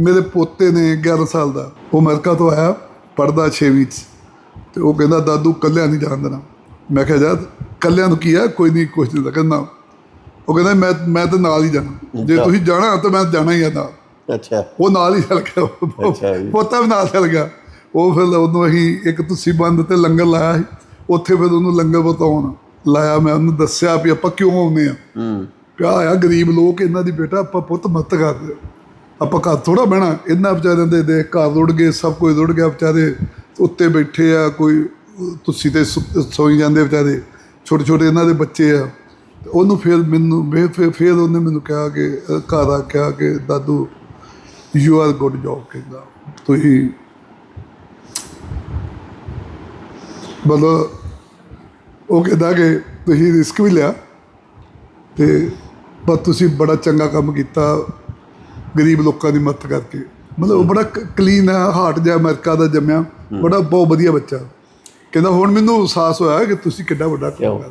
ਮੇਰੇ ਪੋਤੇ ਨੇ 11 ਸਾਲ ਦਾ ਉਹ ਅਮਰੀਕਾ ਤੋਂ ਆਇਆ ਪੜਦਾ 6ਵੀਂ ਚ। ਤੇ ਉਹ ਕਹਿੰਦਾ ਦਾਦੂ ਕੱਲਿਆਂ ਨਹੀਂ ਜਾਣ ਦੇਣਾ। ਮੈਂ ਕਿਹਾ ਜਾ ਕੱਲਿਆਂ ਨੂੰ ਕੀ ਆ ਕੋਈ ਨਹੀਂ ਕੁਛ ਨਹੀਂ ਕਹਿੰਦਾ। ਉਹ ਕਹਿੰਦਾ ਮੈਂ ਮੈਂ ਤਾਂ ਨਾਲ ਹੀ ਜਾਣਾ। ਜੇ। ਤੁਸੀਂ ਜਾਣਾ ਤਾਂ ਮੈਂ ਜਾਣਾ ਹੀ ਆ ਨਾਲ। ਅੱਛਾ। ਉਹ ਨਾਲ ਹੀ ਚੱਲ ਗਿਆ। ਅੱਛਾ। ਪੋਤਾ ਵੀ ਨਾਲ ਚੱਲ ਗਿਆ। ਉਹ ਫਿਰ ਉਹਨੂੰ ਅਸੀਂ ਇੱਕ ਤੁਸੀਂ ਬੰਦ ਤੇ ਲੰਗਰ ਲਾਇਆ ਸੀ। ਉੱਥੇ ਫਿਰ ਉਹਨੂੰ ਲੰਗਰ ਬਤਾਉਣ ਲਾਇਆ। ਮੈਂ ਉਹਨੂੰ ਦੱਸਿਆ ਵੀ ਆਪਾਂ ਕਿਉਂ ਆਉਂਦੇ ਆ ਹੂੰ। ਪਿਆ ਆ ਗਰੀਬ ਲੋਕ ਇਹਨਾਂ ਦੀ ਬੇਟਾ ਆਪਾਂ ਪੁੱਤ ਮੱਤ ਕਰਦੇ ਆਪਾਂ ਘਰ ਥੋੜਾ ਬਹਿਣਾ ਇਹਨਾਂ ਵਿਚਾਰਿਆਂ ਦੇ ਦੇਖ ਘਰ ਰੁੜ ਗਏ, ਸਭ ਕੁਝ ਰੁੜ ਗਿਆ ਵਿਚਾਰੇ, ਉੱਤੇ ਬੈਠੇ ਆ, ਕੋਈ ਤੁਸੀਂ ਤੇ ਸੁ- ਸੋਈ ਜਾਂਦੇ ਵਿਚਾਰੇ ਛੋਟੇ ਛੋਟੇ ਇਹਨਾਂ ਦੇ ਬੱਚੇ ਆ। ਤੇ ਉਹਨੂੰ ਫਿਰ ਮੈਨੂੰ, ਫਿਰ, ਫਿਰ- ਫਿਰ ਉਹਨੇ ਮੈਨੂੰ ਕਿਹਾ ਕਿ, ਘਰ ਆ, ਕਿਹਾ ਕਿ, ਦਾਦੂ ਯੂ ਆਰ ਗੁੱਡ ਜੋਬ ਕਹਿੰਦਾ। ਤੁਸੀਂ ਮਤਲਬ ਉਹ ਕਹਿੰਦਾ ਕਿ ਤੁਸੀਂ ਰਿਸਕ ਵੀ ਲਿਆ ਤੇ ਪਰ ਤੁਸੀਂ ਬੜਾ ਚੰਗਾ ਕੰਮ ਕੀਤਾ। ਗਰੀਬ ਲੋਕਾਂ ਦੀ ਮਦਦ ਕਰਕੇ। ਮਤਲਬ ਉਹ ਬੜਾ ਕਲੀਨ ਹੈ ਹਾਰਟ ਜਿਹਾ ਅਮਰੀਕਾ ਦਾ ਜੰਮਿਆ। ਬੜਾ ਬਹੁਤ ਵਧੀਆ ਬੱਚਾ। ਕਹਿੰਦਾ ਹੁਣ ਮੈਨੂੰ ਅਹਿਸਾਸ ਹੋਇਆ ਕਿ ਤੁਸੀਂ ਕਿੱਡਾ ਵੱਡਾ ਕੰਮ ਕਿਉਂ? ਕਰ